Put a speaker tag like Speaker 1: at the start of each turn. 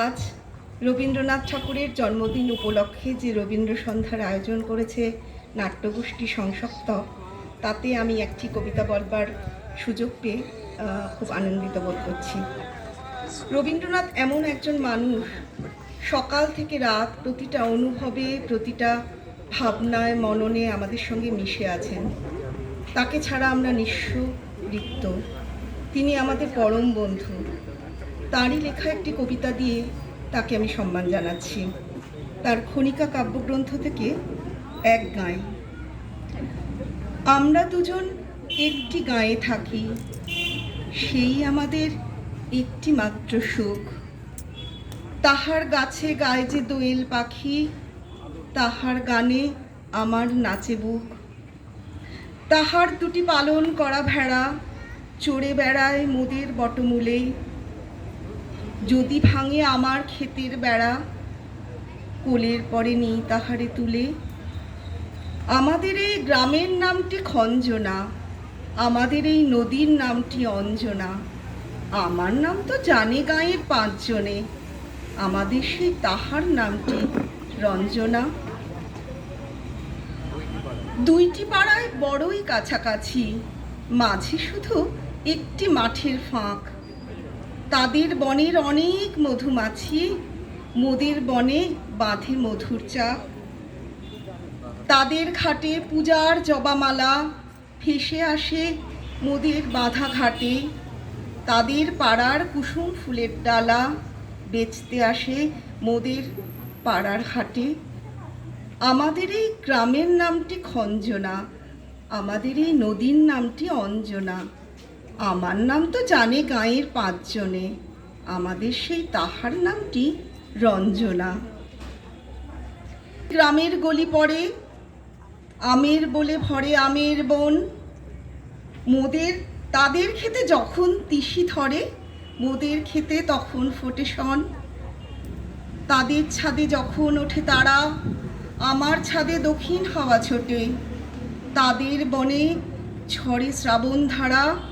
Speaker 1: আজ রবীন্দ্রনাথ ঠাকুরের জন্মদিন উপলক্ষে যে রবীন্দ্র সন্ধ্যার আয়োজন করেছে নাট্যগোষ্ঠী সংসপ্ত তাতে আমি একটি কবিতা বলবার সুযোগ পেয়ে খুব আনন্দিত বোধ করছি। রবীন্দ্রনাথ এমন একজন মানুষ, সকাল থেকে রাত প্রতিটা অনুভবে, প্রতিটা ভাবনায়, মননে আমাদের সঙ্গে মিশে আছেন। তাকে ছাড়া আমরা নিঃস্ব রিক্ত। তিনি আমাদের পরম বন্ধু। তারই লেখা একটি কবিতা দিয়ে তাকে আমি সম্মান জানাচ্ছি। তার খনিকা কাব্যগ্রন্থ থেকে এক গাঁয়ে। আমরা দুজন একটি গাঁয়ে থাকি, সেই আমাদের একটি মাত্র সুখ। তাহার গাছে গায়ে যে দোয়েল পাখি, তাহার গানে আমার নাচে বুক। তাহার দুটি পালন করা ভেড়া, চড়ে বেড়ায় মোদের বটমূলে যদি ভাঙে আমার ক্ষেতের বেড়া, কোলের পরে নেই তাহারে তুলে। আমাদের এই গ্রামের নামটি খঞ্জনা, আমাদের এই নদীর নামটি অঞ্জনা। আমার নাম তো জানে গাঁয়ের পাঁচজনে, আমাদের সেই তাহার নামটি রঞ্জনা। দুইটি পাড়ায় বড়ই কাছাকাছি, মাঝে শুধু একটি মাঠের ফাঁক। তাদের বনের অনেক মধুমাছি মোদের বনে বাঁধে মধুর চাপ তাদের ঘাটে পূজার জবামালা, ভেসে আসে মোদের বাঁধা ঘাটে। তাদের পাড়ার কুসুম ফুলের ডালা, বেচতে আসে মোদের পাড়ার হাটে। আমাদের এই গ্রামের নামটি খঞ্জনা, আমাদের এই নদীর নামটি অঞ্জনা। আমার নাম তো জানে গাঁয়ের পাঁচজনে। আমাদের সেই তাহার নামটি রঞ্জনা। গ্রামের গলি পড়ে, আমের বলে ভরে আমের বন। মোদের, তাদের খেতে যখন তিসি ধরে, মোদের খেতে তখন ফোটে শন। তাদের ছাদে যখন ওঠে তারা, আমার ছাদে দক্ষিণ হাওয়া ছোটে। তাদের বনে ঝড়ে শ্রাবণ ধারা।